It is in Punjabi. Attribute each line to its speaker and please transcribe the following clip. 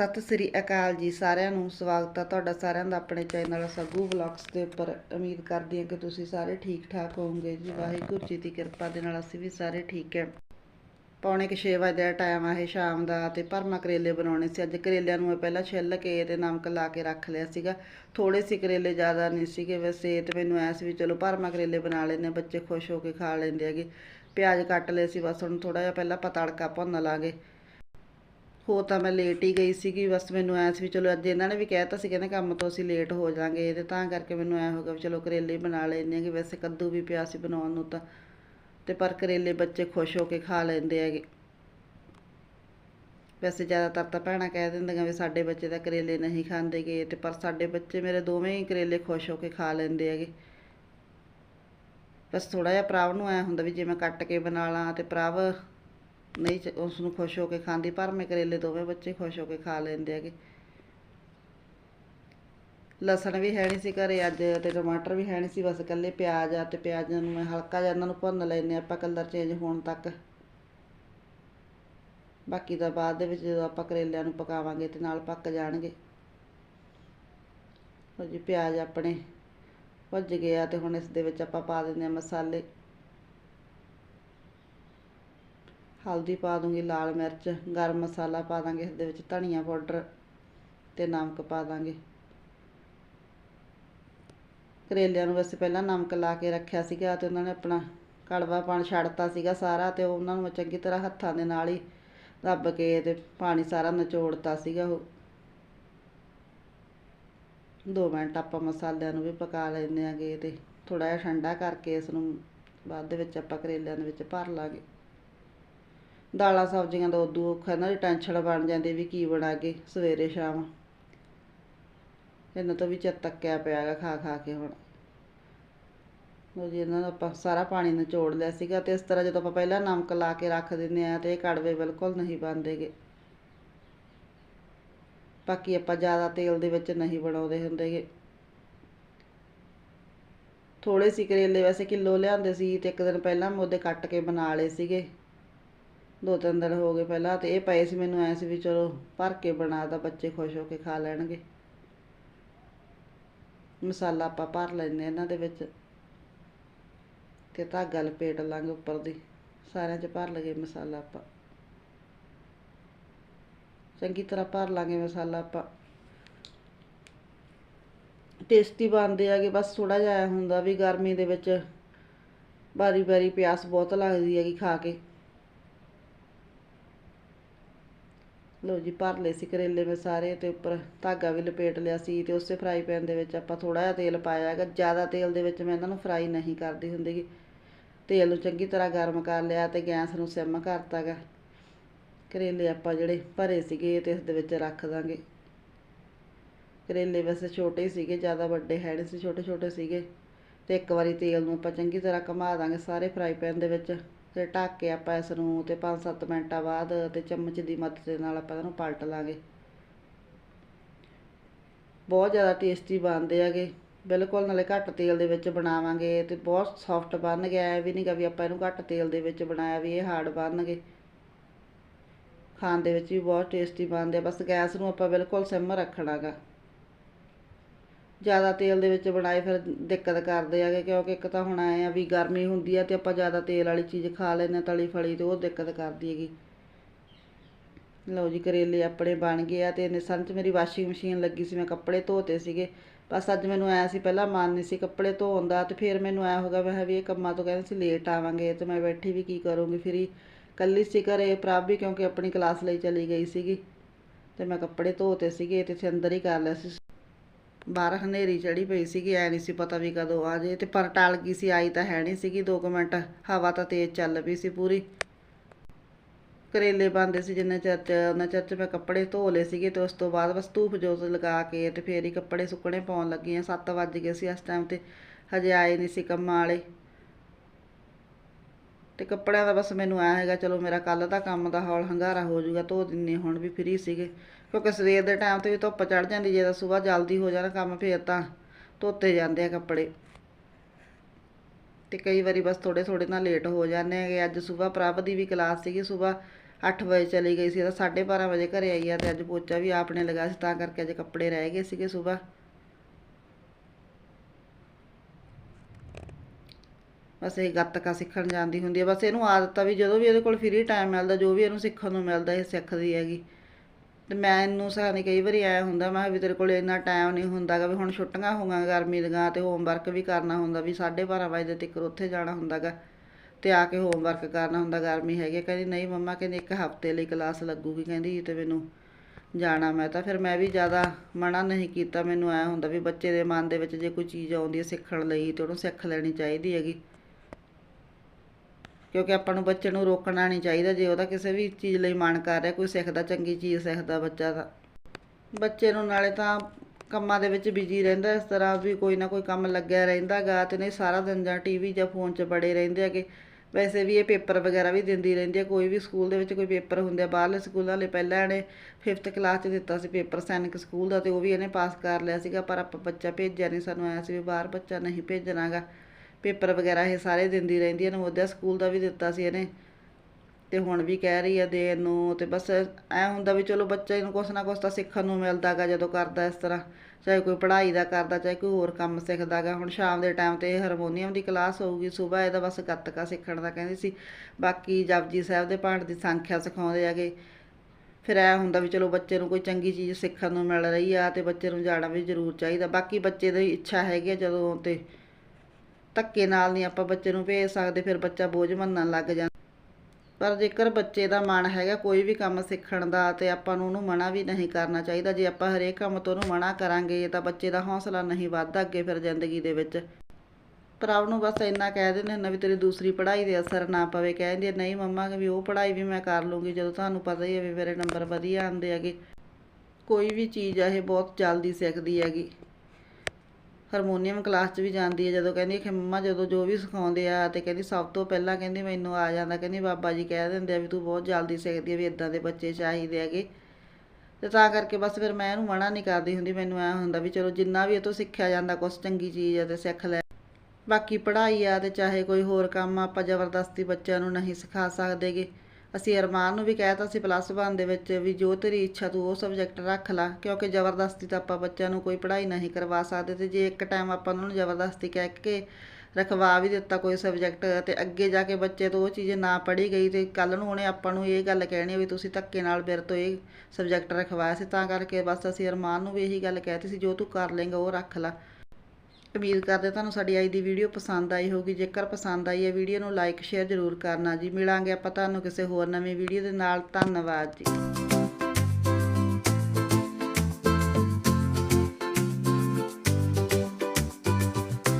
Speaker 1: ਸਤਿ ਸ੍ਰੀ ਅਕਾਲ ਜੀ ਸਾਰਿਆਂ ਨੂੰ ਸਵਾਗਤ ਹੈ ਤੁਹਾਡਾ ਸਾਰਿਆਂ ਦਾ ਆਪਣੇ ਚੈਨਲ ਸੱਗੂ ਵਲੌਗਸ ਦੇ ਉੱਪਰ। ਉਮੀਦ ਕਰਦੀ ਹਾਂ ਕਿ ਤੁਸੀਂ ਸਾਰੇ ਠੀਕ ਠਾਕ ਹੋਵੋਗੇ ਜੀ ਵਾਹਿਗੁਰੂ ਜੀ ਦੀ ਕਿਰਪਾ ਦੇ ਨਾਲ ਅਸੀਂ ਵੀ ਸਾਰੇ ਠੀਕ ਹੈ। ਪੌਣੇ ਕੁ ਛੇ ਵਜੇ ਦਾ ਟਾਈਮ ਆ ਇਹ ਸ਼ਾਮ ਦਾ ਤੇ ਭਰਮਾ ਕਰੇਲੇ ਬਣਾਉਣੇ ਸੀ। ਅੱਜ ਕਰੇਲਿਆਂ ਨੂੰ ਮੈਂ ਪਹਿਲਾਂ ਛਿੱਲ ਕੇ ਤੇ ਨਮਕ ਲਾ ਕੇ ਰੱਖ ਲਿਆ ਸੀਗਾ। ਥੋੜੇ ਸੀ ਕਰੇਲੇ ਜ਼ਿਆਦਾ ਨਹੀਂ ਸੀਗੇ ਵੈਸੇ ਤੇ ਮੈਨੂੰ ਐਸ ਵੀ ਚਲੋ ਭਰਮਾ ਕਰੇਲੇ ਬਣਾ ਲੈਂਦੇ ਹਾਂ, ਬੱਚੇ ਖੁਸ਼ ਹੋ ਕੇ ਖਾ ਲੈਂਦੇ ਹੈਗੇ। ਪਿਆਜ਼ ਕੱਟ ਲਏ ਸੀ ਬਸ ਹੁਣ ਥੋੜਾ ਜਿਹਾ ਪਹਿਲਾਂ ਆਪਾਂ ਤੜਕਾ ਭੁੰਨ ਲਾਂਗੇ। ਹੋ ਤਾਂ ਮੈਂ ਲੇਟ ਹੀ ਗਈ ਸੀਗੀ, ਬਸ ਮੈਨੂੰ ਐਂ ਸੀ ਵੀ ਚਲੋ ਅੱਜ ਇਹਨਾਂ ਨੇ ਵੀ ਕਹਿਤਾ ਸੀ, ਕਹਿੰਦੇ ਕੰਮ ਤੋਂ ਅਸੀਂ ਲੇਟ ਹੋ ਜਾਾਂਗੇ, ਤੇ ਤਾਂ ਕਰਕੇ ਮੈਨੂੰ ਐਂ ਹੋ ਗਿਆ ਵੀ ਚਲੋ ਕਰੇਲੇ ਬਣਾ ਲੈਂਦੇ ਹਾਂ ਵੈਸੇ ਕੱਦੂ ਵੀ ਪਿਆ ਸੀ ਬਣਾਉਣ ਨੂੰ ਤਾਂ, ਤੇ ਪਰ ਕਰੇਲੇ ਬੱਚੇ ਖੁਸ਼ ਹੋ ਕੇ ਖਾ ਲੈਂਦੇ ਹੈਗੇ। ਵੈਸੇ ਜ਼ਿਆਦਾਤਰ ਤਾਂ ਭੈਣਾਂ ਕਹਿ ਦਿੰਦੀਆਂ ਵੀ ਸਾਡੇ ਬੱਚੇ ਤਾਂ ਕਰੇਲੇ ਨਹੀਂ ਖਾਂਦੇਗੇ ਤੇ ਪਰ ਸਾਡੇ ਬੱਚੇ ਮੇਰੇ ਦੋਵੇਂ ਹੀ ਕਰੇਲੇ ਖੁਸ਼ ਹੋ ਕੇ ਖਾ ਲੈਂਦੇ ਹੈਗੇ। ਬਸ ਥੋੜਾ ਜਿਹਾ ਪ੍ਰਭ ਨੂੰ ਐ ਹੁੰਦਾ ਵੀ ਜੇ ਮੈਂ ਕੱਟ ਕੇ ਬਣਾ ਲਾਂ, ਤੇ ਪ੍ਰਭ ਨਹੀਂ ਚ- ਉਸ ਨੂੰ ਖੁਸ਼ ਹੋ ਕੇ ਖਾਂਦੀ, ਪਰ ਮੈਂ ਕਰੇਲੇ ਦੋਵੇਂ ਬੱਚੇ ਖੁਸ਼ ਹੋ ਕੇ ਖਾ ਲੈਂਦੇ ਹੈਗੇ। ਲਸਣ ਵੀ ਹੈ ਨਹੀਂ ਸੀ ਘਰੇ ਅੱਜ ਤੇ ਟਮਾਟਰ ਵੀ ਹੈ ਨਹੀਂ ਸੀ, ਬਸ ਇਕੱਲੇ ਪਿਆਜ਼ ਆ ਤੇ ਪਿਆਜ਼ਾਂ ਨੂੰ ਮੈਂ ਹਲਕਾ ਜਿਹਾ ਇਹਨਾਂ ਨੂੰ ਭੁੰਨ ਲੈਨੇ ਆਪਾਂ ਕਲਰ ਚੇਂਜ ਹੋਣ ਤੱਕ। ਬਾਕੀ ਦਾ ਬਾਅਦ ਦੇ ਵਿੱਚ ਜਦੋਂ ਆਪਾਂ ਕਰੇਲਿਆਂ ਨੂੰ ਪਕਾਵਾਂਗੇ ਤੇ ਨਾਲ ਪੱਕ ਜਾਣਗੇ। ਲਓ ਜੀ, ਪਿਆਜ਼ ਆਪਣੇ ਭੁੱਜ ਗਿਆ ਆ ਤੇ ਹੁਣ ਇਸ ਦੇ ਵਿੱਚ ਆਪਾਂ ਪਾ ਦਿੰਦੇ ਆ ਮਸਾਲੇ। ਹਲਦੀ ਪਾ ਦੂੰਗੀ, ਲਾਲ ਮਿਰਚ, ਗਰਮ ਮਸਾਲਾ ਪਾ ਦਾਂਗੇ ਇਸ ਦੇ ਵਿੱਚ ਧਨੀਆ ਪਾਊਡਰ ਤੇ ਨਮਕ ਪਾ ਦਾਂਗੇ। ਕਰੇਲਿਆਂ ਨੂੰ ਵੈਸੇ ਪਹਿਲਾਂ ਨਮਕ ਲਾ ਕੇ ਰੱਖਿਆ ਸੀਗਾ ਤੇ ਉਹਨਾਂ ਨੇ ਆਪਣਾ ਕੜਵਾਪਣ ਛੱਡਤਾ ਸੀਗਾ ਸਾਰਾ ਤੇ ਉਹਨਾਂ ਨੂੰ ਚੰਗੀ ਤਰ੍ਹਾਂ ਹੱਥਾਂ ਦੇ ਨਾਲ ਹੀ ਦੱਬ ਕੇ ਤੇ ਪਾਣੀ ਸਾਰਾ ਨਿਚੋੜਤਾ ਸੀਗਾ ਉਹ। 2 ਮਿੰਟ ਆਪਾਂ ਮਸਾਲਿਆਂ ਨੂੰ ਵੀ ਪਕਾ ਲੈਂਦੇ ਆਂਗੇ ਤੇ ਥੋੜਾ ਜਿਹਾ ਠੰਡਾ ਕਰਕੇ ਇਸ ਨੂੰ ਬਾਅਦ ਦੇ ਵਿੱਚ ਆਪਾਂ ਕਰੇਲਿਆਂ ਦੇ ਵਿੱਚ ਭਰ ਲਾਂਗੇ। ਦਾਲਾਂ ਸਬਜ਼ੀਆਂ ਦਾ ਉਦੋਂ ਔਖਾ ਇਹਨਾਂ ਦੀ ਟੈਨਸ਼ਨ ਬਣ ਜਾਂਦੀ ਵੀ ਕੀ ਬਣਾ ਬਣਾਗੇ ਸਵੇਰੇ ਸ਼ਾਮ। ਇਹਨਾਂ ਤੋਂ ਵੀ ਚਿੱਤ ਤੱਕਿਆ ਪਿਆਗਾ ਖਾ ਖਾ ਕੇ ਹੁਣ। ਲਓ ਜੀ, ਇਹਨਾਂ ਦਾ ਆਪਾਂ ਸਾਰਾ ਪਾਣੀ ਨਿਚੋੜ ਲਿਆ ਸੀਗਾ ਤੇ ਇਸ ਤਰ੍ਹਾਂ ਜਦੋਂ ਆਪਾਂ ਪਹਿਲਾਂ ਨਮਕ ਲਾ ਕੇ ਰੱਖ ਦਿੰਦੇ ਆ ਤੇ ਇਹ ਕੜਵੇ ਬਿਲਕੁਲ ਨਹੀਂ ਬਣਦੇਗੇ ਬਾਕੀ ਆਪਾਂ ਜ਼ਿਆਦਾ ਤੇਲ ਦੇ ਵਿੱਚ ਨਹੀਂ ਬਣਾਉਂਦੇ ਹੁੰਦੇਗੇ ਥੋੜੇ ਸੀ ਕਰੇਲੇ ਵੈਸੇ ਕਿਲੋ ਲਿਆਂਦੇ ਸੀ ਤੇ ਇੱਕ ਦਿਨ ਪਹਿਲਾਂ ਮੈਂ ਉਹਦੇ ਕੱਟ ਕੇ ਬਣਾ ਲਏ ਸੀਗੇ। ਦੋ ਤਿੰਨ ਦਿਨ ਹੋ ਗਏ ਪਹਿਲਾਂ ਤੇ ਇਹ ਪਏ ਸੀ ਮੈਨੂੰ ਐ ਸੀ ਵੀ ਚਲੋ ਭਰ ਕੇ ਬਣਾ ਦਾ ਬੱਚੇ ਖੁਸ਼ ਹੋ ਕੇ ਖਾ ਲੈਣਗੇ। ਮਸਾਲਾ ਆਪਾਂ ਭਰ ਲੈਂਦੇ ਇਹਨਾਂ ਦੇ ਵਿੱਚ। ਤੇ ਧਾਗਾ ਲਪੇਟ ਲਾਂਗੇ ਉੱਪਰ ਦੀ। ਸਾਰਿਆਂ 'ਚ ਭਰ ਲਗੇ ਮਸਾਲਾ ਆਪਾਂ। ਚੰਗੀ ਤਰ੍ਹਾਂ ਭਰ ਲਾਂਗੇ ਮਸਾਲਾ ਆਪਾਂ। ਟੇਸਟੀ ਬਣਦੇ ਆਗੇ ਬਸ ਥੋੜਾ ਜਿਹਾ ਐਂ ਹੁੰਦਾ ਵੀ ਗਰਮੀ ਦੇ ਵਿੱਚ ਬਾਰੀ ਬਾਰੀ ਪਿਆਸ ਬਹੁਤ ਲੱਗਦੀ ਹੈਗੀ ਖਾ ਕੇ। ਲਓ ਜੀ, ਭਰ ਲਏ ਸੀ ਕਰੇਲੇ ਮੈਂ ਸਾਰੇ ਤੇ ਉੱਪਰ ਧਾਗਾ ਵੀ ਲਪੇਟ ਲਿਆ ਸੀ ਤੇ ਉਸੇ ਫਰਾਈ ਪੈਨ ਦੇ ਵਿੱਚ ਆਪਾਂ ਥੋੜਾ ਜਿਹਾ ਤੇਲ ਪਾਇਆ ਹੈਗਾ। ਜ਼ਿਆਦਾ ਤੇਲ ਦੇ ਵਿੱਚ ਮੈਂ ਇਹਨਾਂ ਨੂੰ ਫਰਾਈ ਨਹੀਂ ਕਰਦੀ ਹੁੰਦੀ ਗੀ। ਤੇਲ ਨੂੰ ਚੰਗੀ ਤਰ੍ਹਾਂ ਗਰਮ ਕਰ ਲਿਆ ਤੇ ਗੈਸ ਨੂੰ ਸਿਮ ਕਰਤਾ ਗਾ ਕਰੇਲੇ ਆਪਾਂ ਜਿਹੜੇ ਭਰੇ ਸੀਗੇ ਤੇ ਇਸ ਦੇ ਵਿੱਚ ਰੱਖ ਦਾਂਗੇ। ਕਰੇਲੇ ਵੈਸੇ ਛੋਟੇ ਸੀਗੇ, ਜ਼ਿਆਦਾ ਵੱਡੇ ਹੈ ਨਹੀਂ ਸੀ ਛੋਟੇ ਛੋਟੇ ਸੀਗੇ। ਤੇ ਇੱਕ ਵਾਰੀ ਤੇਲ ਨੂੰ ਆਪਾਂ ਚੰਗੀ ਤਰ੍ਹਾਂ ਘੁਮਾ ਦਾਂਗੇ ਸਾਰੇ ਫਰਾਈ ਪੈਨ ਦੇ ਵਿੱਚ। ਤੇ ਢੱਕ ਕੇ ਆਪਾਂ ਇਸ ਨੂੰ ਤੇ 5-7 ਮਿੰਟਾਂ ਬਾਅਦ ਤੇ ਚਮਚ ਦੀ ਮਦਦ ਦੇ ਨਾਲ ਆਪਾਂ ਇਹਨੂੰ ਪਲਟ ਲਾਂਗੇ। ਬਹੁਤ ਜ਼ਿਆਦਾ ਟੇਸਟੀ ਬਣਦੇ ਹੈਗੇ। ਬਿਲਕੁਲ ਨਾਲੇ ਘੱਟ ਤੇਲ ਦੇ ਵਿੱਚ ਬਣਾਵਾਂਗੇ ਤੇ ਬਹੁਤ ਸੌਫਟ ਬਣ ਗਿਆ। ਐ ਵੀ ਨਹੀਂਗਾ ਵੀ ਆਪਾਂ ਇਹਨੂੰ ਘੱਟ ਤੇਲ ਦੇ ਵਿੱਚ ਬਣਾਇਆ ਵੀ ਇਹ ਹਾਰਡ ਬਣਨਗੇ। ਖਾਣ ਦੇ ਵਿੱਚ ਵੀ ਬਹੁਤ ਟੇਸਟੀ ਬਣਦੇ ਆ। ਬਸ ਗੈਸ ਨੂੰ ਆਪਾਂ ਬਿਲਕੁਲ ਸਿਮ ਰੱਖਣਾਗਾ ਜ਼ਿਆਦਾ ਤੇਲ ਦੇ ਵਿੱਚ ਬਣਾਏ ਫਿਰ ਦਿੱਕਤ ਕਰਦੇ ਆਗੇ ਕਿਉਂਕਿ ਇੱਕ ਤਾਂ ਹੁਣ ਆਏ ਆ ਵੀ ਗਰਮੀ ਹੁੰਦੀ ਆ ਤੇ ਆਪਾਂ ਜ਼ਿਆਦਾ ਤੇਲ ਵਾਲੀ ਚੀਜ਼ ਖਾ ਲੈਂਦੇ ਹਾਂ ਤਲੀ ਫਲੀ ਤੇ ਉਹ ਦਿੱਕਤ ਕਰਦੀ ਹੈਗੀ। ਲਓ ਜੀ ਕਰੇਲੇ ਆਪਣੇ ਬਣ ਗਏ ਆ ਤੇ ਨਿਸਨ ਚ ਮੇਰੀ ਵਾਸ਼ਿੰਗ ਮਸ਼ੀਨ ਲੱਗੀ ਸੀ, ਮੈਂ ਕੱਪੜੇ ਧੋਤੇ ਸੀਗੇ। ਬਸ ਅੱਜ ਮੈਨੂੰ ਐ ਸੀ, ਪਹਿਲਾਂ ਮਨ ਨਹੀਂ ਸੀ ਕੱਪੜੇ ਧੋਣ ਦਾ ਤੇ ਫਿਰ ਮੈਨੂੰ ਐ ਹੋ ਗਿਆ, ਮੈਂ ਕਿਹਾ ਵੀ ਇਹ ਕੰਮਾਂ ਤੋਂ ਕਹਿੰਦੇ ਸੀ ਲੇਟ ਆਵਾਂਗੇ, ਤੇ ਮੈਂ ਬੈਠੀ ਵੀ ਕੀ ਕਰੂੰਗੀ, ਫਿਰ ਹੀ ਕੱਲੀ ਸੀ ਘਰੇ, ਪ੍ਰਭ ਵੀ ਕਿਉਂਕਿ ਆਪਣੀ ਕਲਾਸ ਲਈ ਚਲੀ ਗਈ ਸੀਗੀ। ਤੇ ਮੈਂ ਕੱਪੜੇ ਧੋਤੇ ਸੀਗੇ, ਤੇ ਇੱਥੇ ਅੰਦਰ ਹੀ ਕਰ ਲਿਆ ਸੀ। ਬਾਹਰ ਹਨੇਰੀ ਚੜੀ ਪਈ ਸੀਗੀ, ਐ ਨਹੀਂ ਸੀ ਪਤਾ ਵੀ ਕਦੋਂ ਆ ਜੇ, ਤੇ ਪਰ ਟਲ ਗਈ ਸੀ, ਆਈ ਤਾਂ ਹੈ ਨਹੀਂ ਸੀਗੀ 2 ਮਿੰਟ, ਹਵਾ ਤਾਂ ਤੇਜ਼ ਚੱਲ ਪਈ ਸੀ ਪੂਰੀ। ਕਰੇਲੇ ਬੰਦੇ ਸੀ ਜਿੰਨੇ ਚਿਰ ਚ, ਉਹਨਾਂ ਚਿਰ ਚ ਮੈਂ ਕੱਪੜੇ ਧੋ ਲਏ ਸੀਗੇ, ਤੇ ਉਸ ਤੋਂ ਬਾਅਦ ਬਸ ਧੂਪ ਜੋਤ ਲਗਾ ਕੇ ਤੇ ਫੇਰ ਹੀ ਕੱਪੜੇ ਸੁੱਕਣੇ ਪਾਉਣ ਲੱਗੀ ਆ 7 ਵੱਜ ਗਏ ਸੀ ਇਸ ਟਾਈਮ ਤੇ, ਹਜੇ ਆਏ ਨਹੀਂ ਸੀ ਕੰਮਾਂ ਵਾਲੇ। ਤੇ ਕੱਪੜਿਆਂ ਦਾ ਬਸ ਮੈਨੂੰ ਐ ਹੈਗਾ, ਚਲੋ ਮੇਰਾ ਕੱਲ ਦਾ ਕੰਮ ਦਾ ਹੌਲ ਹੰਗਾਰਾ ਹੋ ਜਾਊਗਾ, ਧੋ ਦਿੰਨੀ ਹੁਣ ਵੀ ਫ੍ਰੀ ਸੀਗੇ। ਕਿਉਂਕਿ ਸਵੇਰ ਦੇ ਟਾਈਮ ਤੇ ਵੀ ਧੁੱਪ ਚੜ ਜਾਂਦੀ, ਜੇ ਤਾਂ ਸਵੇਰ ਜਲਦੀ ਹੋ ਜਾਣਾ ਕੰਮ, ਫੇਰ ਤਾਂ ਧੋਤੇ ਜਾਂਦੇ ਆ ਕੱਪੜੇ। ਤੇ ਕਈ ਵਾਰੀ ਬਸ ਥੋੜੇ ਥੋੜੇ ਨਾਲ ਲੇਟ ਹੋ ਜਾਂਦੇ ਹੈਗੇ। ਅੱਜ ਸਵੇਰ ਪ੍ਰਭ ਦੀ ਵੀ ਕਲਾਸ ਸੀਗੀ ਸਵੇਰ 8 ਵਜੇ ਚਲੀ ਗਈ ਸੀ, ਤਾਂ 12:30 ਵਜੇ ਘਰੇ ਆਈ ਆ ਤੇ ਅੱਜ ਪੋਚਾ ਵੀ ਆਪਨੇ ਲਗਾ ਸੀ, ਤਾਂ ਕਰਕੇ ਅੱਜ ਕੱਪੜੇ ਰਹਿ ਗਏ ਸੀਗੇ ਸਵੇਰ ਬਸ ਇਹ ਗੱਤਕਾ ਸਿੱਖਣ ਜਾਂਦੀ ਹੁੰਦੀ ਹੈ ਬਸ ਇਹਨੂੰ ਆਦਤ ਆ ਵੀ ਜਦੋਂ ਵੀ ਇਹਦੇ ਕੋਲ ਫ੍ਰੀ ਟਾਈਮ ਮਿਲਦਾ, ਜੋ ਵੀ ਇਹਨੂੰ ਸਿੱਖਣ ਨੂੰ ਮਿਲਦਾ, ਇਹ ਸਿੱਖਦੀ ਹੈਗੀ। ਤੇ ਮੈਂ ਇਹਨੂੰ ਸਹਾਨੀ ਕਈ ਵਾਰੀ ਆਇਆ ਹੁੰਦਾ, ਮੈਂ ਕਿਹਾ ਵੀ ਤੇਰੇ ਕੋਲ ਇੰਨਾ ਟਾਈਮ ਨਹੀਂ ਹੁੰਦਾਗਾ ਵੀ ਹੁਣ ਛੁੱਟੀਆਂ ਹੋਈਆਂ ਗਰਮੀ ਦੀਆਂ ਤੇ ਹੋਮਵਰਕ ਵੀ ਕਰਨਾ ਹੁੰਦਾ, ਵੀ 12:30 ਵਜੇ ਤੱਕ ਉੱਥੇ ਜਾਣਾ ਹੁੰਦਾਗਾ ਤੇ ਆ ਕੇ ਹੋਮਵਰਕ ਕਰਨਾ ਹੁੰਦਾ, ਗਰਮੀ ਹੈਗੀ ਆ। ਕਹਿੰਦੀ, ਨਹੀਂ ਮੰਮਾ, ਕਹਿੰਦੀ ਇੱਕ ਹਫ਼ਤੇ ਲਈ ਕਲਾਸ ਲੱਗੂਗੀ। ਕਹਿੰਦੀ, ਤੇ ਮੈਨੂੰ ਜਾਣਾ ਮੈਂ ਤਾਂ। ਫਿਰ ਮੈਂ ਵੀ ਜ਼ਿਆਦਾ ਮਨਾ ਨਹੀਂ ਕੀਤਾ। ਮੈਨੂੰ ਐ ਹੁੰਦਾ ਵੀ ਬੱਚੇ ਦੇ ਮਨ ਦੇ ਵਿੱਚ ਜੇ ਕੋਈ ਚੀਜ਼ ਆਉਂਦੀ ਹੈ ਸਿੱਖਣ ਲਈ ਤੇ ਉਹਨੂੰ ਸਿੱਖ ਲੈਣੀ ਚਾਹੀਦੀ ਹੈਗੀ। ਕਿਉਂਕਿ ਆਪਾਂ ਨੂੰ ਬੱਚੇ ਨੂੰ ਰੋਕਣਾ ਨਹੀਂ ਚਾਹੀਦਾ ਜੇ ਉਹਦਾ ਕਿਸੇ ਵੀ ਚੀਜ਼ ਲਈ ਮਨ ਕਰ ਰਿਹਾ, ਕੋਈ ਸਿੱਖਦਾ ਚੰਗੀ ਚੀਜ਼ ਸਿੱਖਦਾ ਬੱਚਾ ਤਾਂ ਬੱਚੇ ਨੂੰ ਨਾਲੇ ਤਾਂ ਕੰਮਾਂ ਦੇ ਵਿੱਚ ਬਿਜ਼ੀ ਰਹਿੰਦਾ, ਇਸ ਤਰ੍ਹਾਂ ਵੀ ਕੋਈ ਨਾ ਕੋਈ ਕੰਮ ਲੱਗਿਆ ਰਹਿੰਦਾ ਗਾ ਤੇ ਨਹੀਂ ਸਾਰਾ ਦਿਨ ਜਾਂ ਟੀਵੀ ਜਾਂ ਫੋਨ 'ਚ ਬੜੇ ਰਹਿੰਦੇ ਹੈਗੇ। ਵੈਸੇ ਵੀ ਇਹ ਪੇਪਰ ਵਗੈਰਾ ਵੀ ਦਿੰਦੀ ਰਹਿੰਦੀ ਹੈ, ਕੋਈ ਵੀ ਸਕੂਲ ਦੇ ਵਿੱਚ ਕੋਈ ਪੇਪਰ ਹੁੰਦੇ ਆ, ਬਾਹਰਲੇ ਸਕੂਲਾਂ ਲਈ ਪਹਿਲਾਂ ਇਹਨੇ 5th ਕਲਾਸ 'ਚ ਦਿੱਤਾ ਸੀ ਪੇਪਰ, ਸੈਨਿਕ ਸਕੂਲ ਦਾ ਤੇ ਉਹ ਵੀ ਇਹਨੇ ਪਾਸ ਕਰ ਲਿਆ ਸੀਗਾ, ਪਰ ਆਪਾਂ ਬੱਚਾ ਭੇਜਿਆ ਨਹੀਂ ਸਾਨੂੰ ਆਇਆ ਸੀ ਵੀ ਬਾਹਰ ਬੱਚਾ ਨਹੀਂ ਭੇਜਣਾਗਾ। ਪੇਪਰ ਵਗੈਰਾ ਇਹ ਸਾਰੇ ਦਿੰਦੀ ਰਹਿੰਦੀ ਹੈ ਨਵੋਦਿਆ ਸਕੂਲ ਦਾ ਵੀ ਦਿੱਤਾ ਸੀ ਇਹਨੇ। ਤੇ ਹੁਣ ਵੀ ਕਹਿ ਰਹੀ ਹੈ ਦੇਣ ਨੂੰ, ਤੇ ਬਸ ਐ ਹੁੰਦਾ ਵੀ ਚਲੋ ਬੱਚੇ ਨੂੰ ਕੁਛ ਨਾ ਕੁਛ ਤਾਂ ਸਿੱਖਣ ਨੂੰ ਮਿਲਦਾਗਾ ਜਦੋਂ ਕਰਦਾ ਇਸ ਤਰ੍ਹਾਂ। ਚਾਹੇ ਕੋਈ ਪੜ੍ਹਾਈ ਦਾ ਕਰਦਾ, ਚਾਹੇ ਕੋਈ ਹੋਰ ਕੰਮ ਸਿੱਖਦਾਗਾ ਹੁਣ ਸ਼ਾਮ ਦੇ ਟਾਈਮ ਤੇ ਹਾਰਮੋਨੀਅਮ ਦੀ ਕਲਾਸ ਹੋਊਗੀ, ਸਵੇਰ ਇਹਦਾ ਬਸ ਗੱਤਕਾ ਸਿੱਖਣ ਦਾ ਕਹਿੰਦੀ ਸੀ। ਬਾਕੀ ਜਪਜੀ ਸਾਹਿਬ ਦੇ ਪਾਠ ਦੀ ਸੰਖਿਆ ਸਿਖਾਉਂਦੇ ਹੈਗੇ। ਫਿਰ ਐ ਹੁੰਦਾ ਵੀ ਚਲੋ ਬੱਚੇ ਨੂੰ ਕੋਈ ਚੰਗੀ ਚੀਜ਼ ਸਿੱਖਣ ਨੂੰ ਮਿਲ ਰਹੀ ਆ, ਤੇ ਬੱਚੇ ਨੂੰ ਜਾਣਾ ਵੀ ਜ਼ਰੂਰ ਚਾਹੀਦਾ। ਬਾਕੀ ਬੱਚੇ ਦੀ ਇੱਛਾ ਹੈਗੀ ਆ ਜਦੋਂ ਤੇ ਧੱਕੇ ਨਾਲ ਨਹੀਂ ਆਪਾਂ ਬੱਚੇ ਨੂੰ ਭੇਜ ਸਕਦੇ ਫਿਰ ਬੱਚਾ ਬੋਝ ਮੰਨਣ ਲੱਗ ਜਾਂਦਾ। ਪਰ ਜੇਕਰ ਬੱਚੇ ਦਾ ਮਨ ਹੈਗਾ ਕੋਈ ਵੀ ਕੰਮ ਸਿੱਖਣ ਦਾ ਤੇ ਆਪਾਂ ਨੂੰ ਉਹਨੂੰ ਮਨਾ ਵੀ ਨਹੀਂ ਕਰਨਾ ਚਾਹੀਦਾ ਜੇ ਆਪਾਂ ਹਰੇਕ ਕੰਮ ਤੋਂ ਉਹਨੂੰ ਮਨਾ ਕਰਾਂਗੇ ਤਾਂ ਬੱਚੇ ਦਾ ਹੌਸਲਾ ਨਹੀਂ ਵੱਧਦਾ ਅੱਗੇ ਫਿਰ ਜ਼ਿੰਦਗੀ ਦੇ ਵਿੱਚ। ਭਰਾ ਨੂੰ ਬਸ ਇੰਨਾ ਕਹਿ ਦਿੰਦੇ ਹੁੰਦੇ ਵੀ ਤੇਰੀ ਦੂਸਰੀ ਪੜ੍ਹਾਈ ਦੇ ਅਸਰ ਨਾ ਪਵੇ ਕਹਿੰਦੀ ਆ, ਨਹੀਂ ਮੰਮਾ ਵੀ ਉਹ ਪੜ੍ਹਾਈ ਵੀ ਮੈਂ ਕਰ ਲੂੰਗੀ ਜਦੋਂ ਤੁਹਾਨੂੰ ਪਤਾ ਹੀ ਹੈ ਵੀ ਮੇਰੇ ਨੰਬਰ ਵਧੀਆ ਆਉਂਦੇ ਹੈਗੇ। ਕੋਈ ਵੀ ਚੀਜ਼ ਆ ਇਹ ਬਹੁਤ ਜਲਦੀ ਸਿੱਖਦੀ ਹੈਗੀ। ਹਾਰਮੋਨੀਅਮ ਕਲਾਸ 'ਚ ਵੀ ਜਾਂਦੀ ਹੈ, ਜਦੋਂ ਕਹਿੰਦੀ ਕਿ ਮੰਮਾ ਜਦੋਂ ਜੋ ਵੀ ਸਿਖਾਉਂਦੇ ਆ ਤੇ ਕਹਿੰਦੀ ਸਭ ਤੋਂ ਪਹਿਲਾਂ ਕਹਿੰਦੀ ਮੈਨੂੰ ਆ ਜਾਂਦਾ, ਕਹਿੰਦੀ ਬਾਬਾ ਜੀ ਕਹਿ ਦਿੰਦੇ ਆ ਵੀ ਤੂੰ ਬਹੁਤ ਜਲਦੀ ਸਿੱਖਦੀ ਹੈ ਵੀ ਇਦਾਂ ਦੇ ਬੱਚੇ ਚਾਹੀਦੇ ਹੈਗੇ। ਤੇ ਤਾਂ ਕਰਕੇ ਬਸ ਫਿਰ ਮੈਂ ਇਹਨੂੰ ਮਨਾ ਨਹੀਂ ਕਰਦੀ ਹੁੰਦੀ, ਮੈਨੂੰ ਐ ਹੁੰਦਾ ਵੀ ਚਲੋ ਜਿੰਨਾ ਵੀ ਇਹ ਤੋਂ ਸਿੱਖਿਆ ਜਾਂਦਾ ਕੁਛ ਚੰਗੀ ਚੀਜ਼ ਆ ਤੇ ਸਿੱਖ ਲੈ। ਬਾਕੀ ਪੜ੍ਹਾਈ ਆ ਤੇ ਚਾਹੇ ਕੋਈ ਹੋਰ ਕੰਮ ਆਪਾਂ ਜ਼ਬਰਦਸਤੀ ਬੱਚਿਆਂ ਨੂੰ ਨਹੀਂ ਸਿਖਾ ਸਕਦੇਗੇ ਅਸੀਂ ਅਰਮਾਨ ਨੂੰ ਵੀ ਕਹਿਤਾ ਸੀ ਪਲੱਸ 1 ਦੇ ਵਿੱਚ ਵੀ ਜੋ ਤੇਰੀ ਇੱਛਾ ਤੂੰ ਉਹ ਸਬਜੈਕਟ ਰੱਖ ਲੈ, ਕਿਉਂਕਿ ਜ਼ਬਰਦਸਤੀ ਤਾਂ ਆਪਾਂ ਬੱਚਿਆਂ ਨੂੰ ਕੋਈ ਪੜ੍ਹਾਈ ਨਹੀਂ ਕਰਵਾ ਸਕਦੇ ਤੇ ਜੇ ਇੱਕ ਟਾਈਮ ਆਪਾਂ ਉਹਨਾਂ ਨੂੰ ਜ਼ਬਰਦਸਤੀ ਕਹਿ ਕੇ ਰਖਵਾ ਵੀ ਦਿੱਤਾ ਕੋਈ ਸਬਜੈਕਟ ਤੇ ਅੱਗੇ ਜਾ ਕੇ ਬੱਚੇ ਤੋਂ ਉਹ ਚੀਜ਼ ਨਾ ਪੜ੍ਹੀ ਗਈ ਤੇ ਕੱਲ ਨੂੰ ਉਹਨੇ ਆਪਾਂ ਨੂੰ ਇਹ ਗੱਲ ਕਹਿਣੀ ਵੀ ਤੁਸੀਂ ਧੱਕੇ ਨਾਲ ਮੇਰੇ ਤੋਂ ਇਹ ਸਬਜੈਕਟ ਰਖਵਾਇਆ ਸੀ, ਤਾਂ ਕਰਕੇ ਬਸ ਅਸੀਂ ਅਰਮਾਨ ਨੂੰ ਵੀ ਇਹੀ ਗੱਲ ਕਹਿਤੀ ਸੀ, ਜੋ ਤੂੰ ਕਰ ਲੇਂਗਾ ਉਹ ਰੱਖ ਲੈ। ਉਮੀਦ ਕਰਦੇ ਤੁਹਾਨੂੰ ਸਾਡੀ ਅੱਜ ਦੀ ਵੀਡੀਓ ਪਸੰਦ ਆਈ ਹੋਗੀ ਜੇਕਰ ਪਸੰਦ ਆਈ ਹੈ ਵੀਡੀਓ ਨੂੰ ਲਾਈਕ ਸ਼ੇਅਰ ਜ਼ਰੂਰ ਕਰਨਾ ਜੀ। ਮਿਲਾਂਗੇ ਆਪਾਂ ਤੁਹਾਨੂੰ ਕਿਸੇ ਹੋਰ ਨਵੀਂ ਵੀਡੀਓ ਦੇ ਨਾਲ। ਧੰਨਵਾਦ ਜੀ।